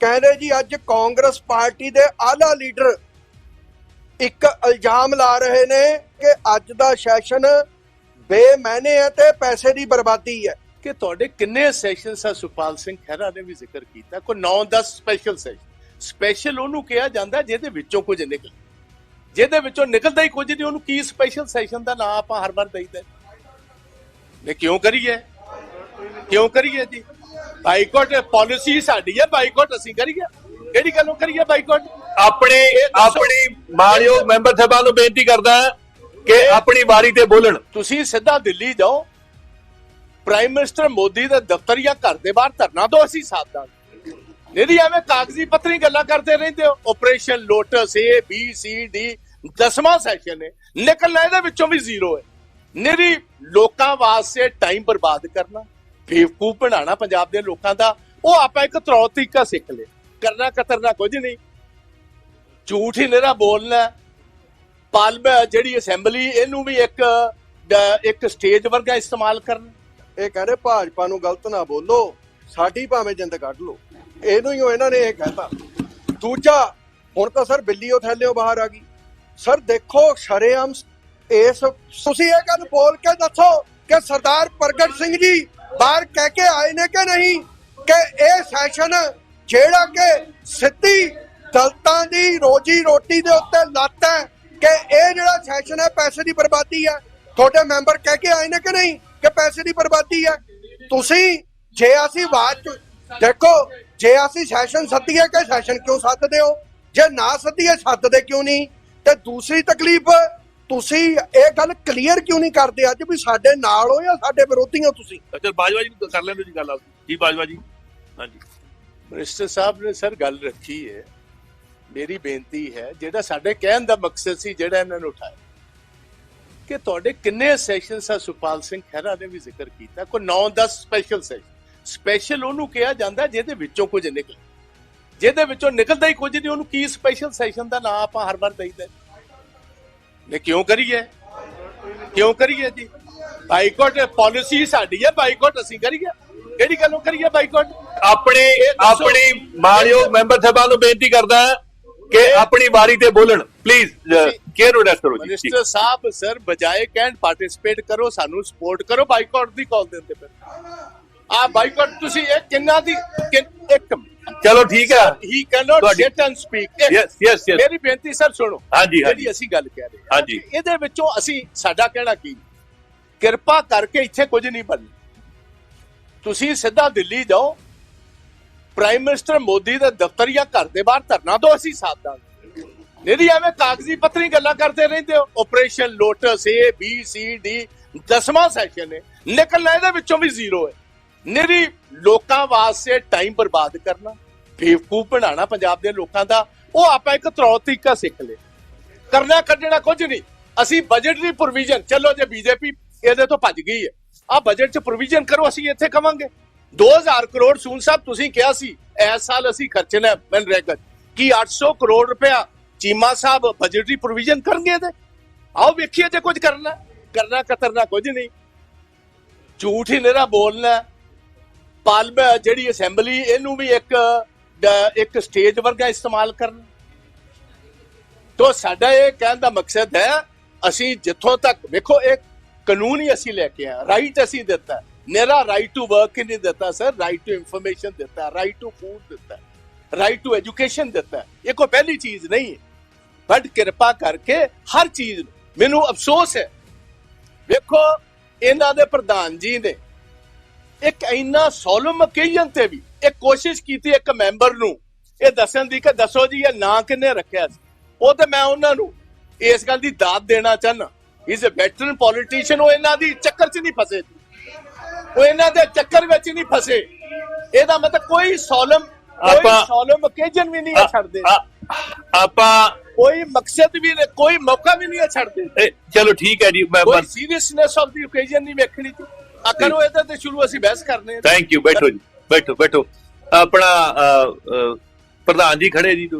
ਕਹਿੰਦੇ ਜੀ, ਅੱਜ ਕਾਂਗਰਸ ਪਾਰਟੀ ਦੇ ਆਲਾ ਲੀਡਰ ਇੱਕ ਇਲਜ਼ਾਮ ਲਾ ਰਹੇ ਨੇ ਕਿ ਅੱਜ ਦਾ ਸੈਸ਼ਨ ਬੇਮੈਨੇ ਹੈ ਤੇ ਪੈਸੇ ਦੀ ਬਰਬਾਦੀ ਹੈ। ਕਿ ਤੁਹਾਡੇ ਕਿੰਨੇ ਸੈਸ਼ਨ ਆ ਸੁਪਾਲ ਸਿੰਘ ਖਹਿਰਾ ਨੇ ਵੀ ਜ਼ਿਕਰ ਕੀਤਾ, ਕੋਈ 9-10 ਸਪੈਸ਼ਲ ਸੈਸ਼ਨ। ਸਪੈਸ਼ਲ ਉਹਨੂੰ ਕਿਹਾ ਜਾਂਦਾ ਜਿਹਦੇ ਵਿੱਚੋਂ ਕੁਝ ਨਿਕਲ। ਜਿਹਦੇ ਵਿੱਚੋਂ ਨਿਕਲਦਾ ਹੀ ਕੁਝ ਨਹੀਂ, ਉਹਨੂੰ ਕੀ ਸਪੈਸ਼ਲ ਸੈਸ਼ਨ ਦਾ ਨਾਂ ਆਪਾਂ ਹਰ ਵਾਰ ਦਈਦਾ। ਨੇ ਕਿਉਂ ਕਰੀਏ? ਕਿਉਂ ਕਰੀਏ ਜੀ? ਬਾਈਕਾਟ ਪਾਲਿਸੀ ਸਾਡੀ ਹੈ ਬਾਈਕਾਟ ਅਸੀਂ ਕਰੀਏ। ਕਿਹੜੀ ਗੱਲੋਂ ਕਰੀਏ ਬਾਈਕਾਟ? ਆਪਣੇ। ਆਪਣੀ ਮਾਨਯੋਗ ਮੈਂਬਰ ਸਾਹਿਬਾਨ ਨੂੰ ਬੇਨਤੀ ਕਰਦਾ ਕਿ ਆਪਣੀ ਵਾਰੀ ਤੇ ਬੋਲਣ। ਤੁਸੀਂ ਸਿੱਧਾ ਦਿੱਲੀ ਜਾਓ। ਪ੍ਰਾਈਮ ਮਿਨਿਸਟਰ ਮੋਦੀ ਦੇ ਦਫ਼ਤਰ ਜਾਂ ਘਰ ਦੇ ਬਾਹਰ ਧਰਨਾ ਦਿਓ ਅਸੀਂ ਸਾਥ ਦਾਂਗੇ ਨਹੀਂ ਐਵੇਂ ਕਾਗਜ਼ੀ ਪੱਤਰੀ ਗੱਲਾਂ ਕਰਦੇ ਰਹਿੰਦੇ ਹੋ। Operation lotus A B C D ਦਸਵਾਂ ਸੈਸ਼ਨ ਹੈ। ਨਿਕਲਣਾ ਇਹਦੇ ਵਿੱਚੋਂ ਵੀ ਜ਼ੀਰੋ ਹੈ। ਨਿਰੀ ਲੋਕਾਂ ਵਾਸਤੇ ਟਾਈਮ ਬਰਬਾਦ ਕਰਨਾ। ਬੇਵਕੂਫ ਬਣਾਉਣਾ ਪੰਜਾਬ ਦੇ ਲੋਕਾਂ ਦਾ, ਉਹ ਆਪਾਂ ਇੱਕ ਤਰੌ ਤਰੀਕਾ ਸਿੱਖ ਲਿਆ। ਕਰਨਾ ਕਤਰਨਾ ਕੁਝ ਨਹੀਂ। ਝੂਠ ਹੀ ਨਿਹਰਾ ਬੋਲਣਾ। ਪਾਰਲੀਮੈਂਟ ਜਿਹੜੀ ਅਸੈਂਬਲੀ ਇਹਨੂੰ ਵੀ ਇੱਕ ਇੱਕ ਸਟੇਜ ਵਰਗਾ ਇਸਤੇਮਾਲ ਕਰਨਾ। ਇਹ ਕਹਿੰਦੇ ਭਾਜਪਾ ਨੂੰ ਗਲਤ ਨਾ ਬੋਲੋ, ਸਾਡੀ ਭਾਵੇਂ ਜਿੰਦ ਕੱਢ ਲੋ ਇਹਨੂੰ ਹੀ ਇਹਨਾਂ ਨੇ ਇਹ ਕਹਿਤਾ। ਦੂਜਾ, ਹੁਣ ਤਾਂ ਸਰ ਬਿੱਲੀ ਉਹ ਥੈਲਿਓ ਬਾਹਰ ਆ ਗਈ। ਸਰ ਦੇਖੋ ਸ਼ਰੇਆਮ ਇਸ, ਤੁਸੀਂ ਇਹ ਗੱਲ ਬੋਲ ਕੇ ਦੱਸੋ ਕਿ ਸਰਦਾਰ ਪ੍ਰਗਟ ਸਿੰਘ ਜੀ ਬਾਹਰ ਕਹਿ ਕੇ ਆਏ ਨੇ ਕਿ ਨਹੀਂ? ਕਿ ਇਹ ਸੈਸ਼ਨ ਜਿਹੜਾ ਕਿ ਸਿੱਧੀ ਦਲਤਾਂ ਦੀ ਰੋਜੀ ਰੋਟੀ ਦੇ ਉੱਤੇ ਲੱਤ ਹੈ ਕਿ ਇਹ ਜਿਹੜਾ ਸੈਸ਼ਨ ਹੈ ਪੈਸੇ ਦੀ ਬਰਬਾਦੀ ਹੈ। ਤੁਹਾਡੇ ਮੈਂਬਰ ਕਹਿ ਕੇ ਆਏ ਨੇ ਕਿ ਨਹੀਂ ਕਿ ਪੈਸੇ ਦੀ ਬਰਬਾਦੀ ਹੈ? ਤੁਸੀਂ ਜੇ ਅਸੀਂ ਬਾਅਦ ਚ ਦੇਖੋ, ਜੇ ਅਸੀਂ ਸੈਸ਼ਨ ਸੱਦੀਏ ਕਿ ਸੈਸ਼ਨ ਕਿਉਂ ਸੱਦਦੇ ਹੋ? ਜੇ ਨਾ ਸੱਦੀਏ, ਸੱਦਦੇ ਕਿਉਂ ਨਹੀਂ? ਤੇ ਦੂਸਰੀ ਤਕਲੀਫ ਤੁਸੀਂ ਇਹ ਗੱਲ ਕਲੀਅਰ ਕਿਉਂ ਨਹੀਂ ਕਰਦੇ ਅੱਜ ਵੀ ਸਾਡੇ ਨਾਲ ਹੋ ਜਾਂ ਸਾਡੇ ਵਿਰੋਧੀ ਹੋ ਤੁਸੀਂ ਅੱਛਾ ਬਾਜਵਾ ਜੀ ਨੂੰ ਕਰ ਲੈਂਦੇ ਜੀ ਗੱਲ ਆਪ ਜੀ ਬਾਜਵਾ ਜੀ। ਹਾਂਜੀ। ਮਿਨਿਸਟਰ ਸਾਹਿਬ ਨੇ ਸਰ ਗੱਲ ਰੱਖੀ ਹੈ। ਮੇਰੀ ਬੇਨਤੀ ਹੈ ਜਿਹੜਾ ਸਾਡੇ ਕਹਿਣ ਦਾ ਮਕਸਦ ਸੀ ਜਿਹੜਾ ਇਹਨਾਂ ਨੇ ਉਠਾਇਆ। ਕਿ ਤੁਹਾਡੇ ਕਿੰਨੇ ਸੈਸ਼ਨਸ ਆ ਸੁਪਾਲ ਸਿੰਘ ਖਹਿਰਾ ਨੇ ਵੀ ਜ਼ਿਕਰ ਕੀਤਾ। ਕੋਈ 9-10 ਸਪੈਸ਼ਲ ਸੈਸ਼ਨ ਸਪੈਸ਼ਲ ਉਹਨੂੰ ਕਿਹਾ ਜਾਂਦਾ ਜਿਹਦੇ ਵਿੱਚੋਂ ਕੁਝ ਨਿਕਲ। ਜਿਹਦੇ ਵਿੱਚੋਂ ਨਿਕਲਦਾ ਹੀ ਕੁਝ ਨਹੀਂ ਉਹਨੂੰ ਕੀ ਸਪੈਸ਼ਲ ਸੈਸ਼ਨ ਦਾ ਨਾਂ ਆਪਾਂ ਹਰ ਵਾਰ ਦਈਦਾ। ਨੇ ਕਿਉਂ ਕਰੀਏ? ਕਿਉਂ ਕਰੀਏ ਜੀ? ਬਾਈਕਾਟ ਪਾਲਿਸੀ ਸਾਡੀ ਹੈ ਬਾਈਕਾਟ ਅਸੀਂ ਕਰੀਏ। ਕਿਹੜੀ ਗੱਲੋਂ ਕਰੀਏ ਬਾਈਕਾਟ? ਆਪਣੇ। ਆਪਣੀ ਮਾਨਯੋਗ ਮੈਂਬਰ ਸਾਹਿਬਾਨ ਨੂੰ ਬੇਨਤੀ ਕਰਦਾ ਕਿ ਆਪਣੀ ਵਾਰੀ ਤੇ ਬੋਲਣ। ਪਲੀਜ਼ ਕੇਅਰ ਐਡਰੈਸ ਕਰੋ ਜੀ। ਮਿਨਿਸਟਰ ਸਾਹਿਬ ਸਰ ਬਜਾਏ ਕਹਿਣ ਪਾਰਟਿਸਿਪੇਟ ਕਰੋ ਸਾਨੂੰ ਸਪੋਰਟ ਕਰੋ ਬਾਈਕਾਟ ਦੀ ਕਾਲ ਦਿੰਦੇ ਪਏ ਆ ਬਾਈਕਾਟ ਤੁਸੀਂ ਇਹ ਕਿੰਨਾ ਦੀ ਇੱਕ ਚਲੋ ਠੀਕ ਹੈ ਹੀ ਕੈਨੋਟ ਤੁਹਾਡੀ- sit and speak Yes, yes, yes. ਮੇਰੀ ਬੇਨਤੀ ਸਰ ਸੁਣੋ। ਹਾਂਜੀ, ਹਾਂਜੀ। ਜਿਹੜੀ ਅਸੀਂ ਗੱਲ ਕਹਿ ਰਹੇ ਹਾਂ। ਹਾਂਜੀ। ਇਹਦੇ ਵਿੱਚੋਂ ਅਸੀਂ ਸਾਡਾ ਕਹਿਣਾ ਕੀ? ਕਿਰਪਾ ਕਰਕੇ ਇੱਥੇ ਕੁਝ ਨਹੀਂ ਬਣਨਾ। ਤੁਸੀਂ ਸਿੱਧਾ ਦਿੱਲੀ ਜਾਓ। ਪ੍ਰਾਈਮ ਮਿਨਿਸਟਰ ਮੋਦੀ ਦੇ ਦਫ਼ਤਰ ਜਾਂ ਘਰ ਦੇ ਬਾਹਰ ਧਰਨਾ ਦਿਓ ਅਸੀਂ ਸਾਥ ਦਾਂਗੇ। ਨਹੀਂ ਐਵੇਂ ਕਾਗਜ਼ੀ ਪੱਤਰੀ ਗੱਲਾਂ ਕਰਦੇ ਰਹਿੰਦੇ ਹੋ। Operation lotus A B C D ਦਸਵਾਂ ਸੈਸ਼ਨ ਹੈ। ਨਿਕਲਣਾ ਇਹਦੇ ਵਿੱਚੋਂ ਵੀ ਜ਼ੀਰੋ ਹੈ। ਨਿਰੀ ਲੋਕਾਂ ਵਾਸਤੇ ਟਾਈਮ ਬਰਬਾਦ ਕਰਨਾ। ਬੇਵਕੂਫ ਬਣਾਉਣਾ ਪੰਜਾਬ ਦੇ ਲੋਕਾਂ ਦਾ, ਉਹ ਆਪਾਂ ਇੱਕ ਤਰੌ ਤਰੀਕਾ ਸਿੱਖ ਲਿਆ ਕਰਨਾ ਕੱਢਣਾ ਕੁਝ ਨਹੀਂ। ਅਸੀਂ ਬਜਟ ਪ੍ਰੋਵੀਜ਼ਨ ਚਲੋ ਜੇ ਬੀਜੇਪੀ ਇਹਦੇ ਤੋਂ ਭੱਜ ਗਈ ਹੈ। ਆ ਬਜਟ 'ਚ ਪ੍ਰੋਵੀਜ਼ਨ ਕਰੋ, ਅਸੀਂ ਇੱਥੇ ਕਵਾਂਗੇ। 2000 ਕਰੋੜ ਸੂਨ ਸਾਹਿਬ, ਤੁਸੀਂ ਕਿਹਾ ਸੀ, ਇਸ ਸਾਲ ਅਸੀਂ ਖਰਚਣਾ ਮਨਰੇਗਾ 'ਚ। ਕੀ 800 ਕਰੋੜ ਰੁਪਇਆ ਚੀਮਾ ਸਾਹਿਬ ਬਜਟਰੀ ਪ੍ਰੋਵੀਜ਼ਨ ਕਰਨਗੇ ਇਹਦੇ? ਆਓ ਵੇਖੀਏ ਜੇ ਕੁਝ ਕਰਨਾ ਕਰਨਾ ਕਤਰਨਾ ਕੁਝ ਨਹੀਂ। ਝੂਠ ਹੀ ਨੇਰਾ ਬੋਲਣਾ ਪਾਰਲੀਮੈਂਟ ਜਿਹੜੀ ਅਸੈਂਬਲੀ, ਇਹਨੂੰ ਵੀ ਇੱਕ ਇੱਕ ਸਟੇਜ ਵਰਗਾ ਇਸਤੇਮਾਲ ਕਰਨ। ਤੋਂ ਸਾਡਾ ਇਹ ਕਹਿਣ ਦਾ ਮਕਸਦ ਹੈ, ਅਸੀਂ ਜਿੱਥੋਂ ਤੱਕ ਵੇਖੋ ਇੱਕ ਕਾਨੂੰਨ ਹੀ ਅਸੀਂ ਲੈ ਕੇ ਆਏ ਰਾਈਟ ਅਸੀਂ ਦਿੱਤਾ। ਮੇਰਾ ਰਾਈਟ ਟੂ ਵਰਕ ਹੀ ਨਹੀਂ ਦਿੱਤਾ ਸਰ ਰਾਈਟ ਟੂ ਇਨਫੋਰਮੇਸ਼ਨ ਦਿੱਤਾ ਰਾਈਟ ਟੂ ਫੂਡ ਦਿੱਤਾ ਰਾਈਟ ਟੂ ਐਜੂਕੇਸ਼ਨ ਦਿੱਤਾ। ਇਹ ਕੋਈ ਪਹਿਲੀ ਚੀਜ਼ ਨਹੀਂ ਹੈ। ਬਟ ਕਿਰਪਾ ਕਰਕੇ ਹਰ ਚੀਜ਼ ਨੂੰ, ਮੈਨੂੰ ਅਫਸੋਸ ਹੈ। ਵੇਖੋ, ਇਹਨਾਂ ਦੇ ਪ੍ਰਧਾਨ ਜੀ ਨੇ ਇੱਕ ਇੰਨਾ ਸੋਲਮ ਓਕੇਜਨ ਤੇ ਵੀ ਇੱਕ ਕੋਸ਼ਿਸ਼ ਕੀਤੀ ਇੱਕ ਮੈਂਬਰ ਨੂੰ ਇਹ ਦੱਸਣ ਦੀ ਕਿ ਦੱਸੋ ਜੀ ਇਹ ਨਾਂ ਕਿੰਨੇ ਰੱਖਿਆ ਸੀ? ਉਹ ਤੇ ਮੈਂ ਉਹਨਾਂ ਨੂੰ ਇਸ ਗੱਲ ਦੀ ਦਾਤ ਦੇਣਾ ਚਾਹਨਾ ਇਜ਼ ਅ ਵੈਟਰਨ ਪੋਲੀਟੀਸ਼ੀਅਨ ਉਹ ਇਹਨਾਂ ਦੀ ਚੱਕਰ 'ਚ ਨਹੀਂ ਫਸੇ। ਉਹ ਇਹਨਾਂ ਦੇ ਚੱਕਰ ਵਿੱਚ ਨਹੀਂ ਫਸੇ। ਇਹਦਾ ਮਤਲਬ ਕੋਈ ਸੋਲਮ ਕੋਈ ਆਪਾਂ- ਸੋਲਮ ਓਕੇਜਨ ਵੀ ਨਹੀਂ ਇਹ ਛੱਡਦੇ। ਆਪਾਂ ਕੋਈ ਮਕਸਦ ਵੀ ਨਹੀਂ ਕੋਈ ਮੌਕਾ ਵੀ ਨਹੀਂ ਇਹ ਛੱਡਦੇ। ਇਹ, ਚਲੋ ਠੀਕ ਹੈ ਜੀ ਮੈਂ ਸੀਰੀਅਸਨੈਸ ਆਫ ਦੀ ਓਕੇਜਨ ਨਹੀਂ ਵੇਖਣੀ ਸੀ। ਆ ਕਰੋ ਇਹਦੇ ਤੇ ਸ਼ੁਰੂ ਅਸੀਂ ਬਹਿਸ ਕਰਨੇ ਆ ਥੈਂਕ ਯੂ ਬੈਠੋ ਜੀ। ਬੈਠੋ ਬੈਠੋ। ਆਪਣਾ ਪ੍ਰਧਾਨ ਜੀ ਖੜੇ ਜੀ।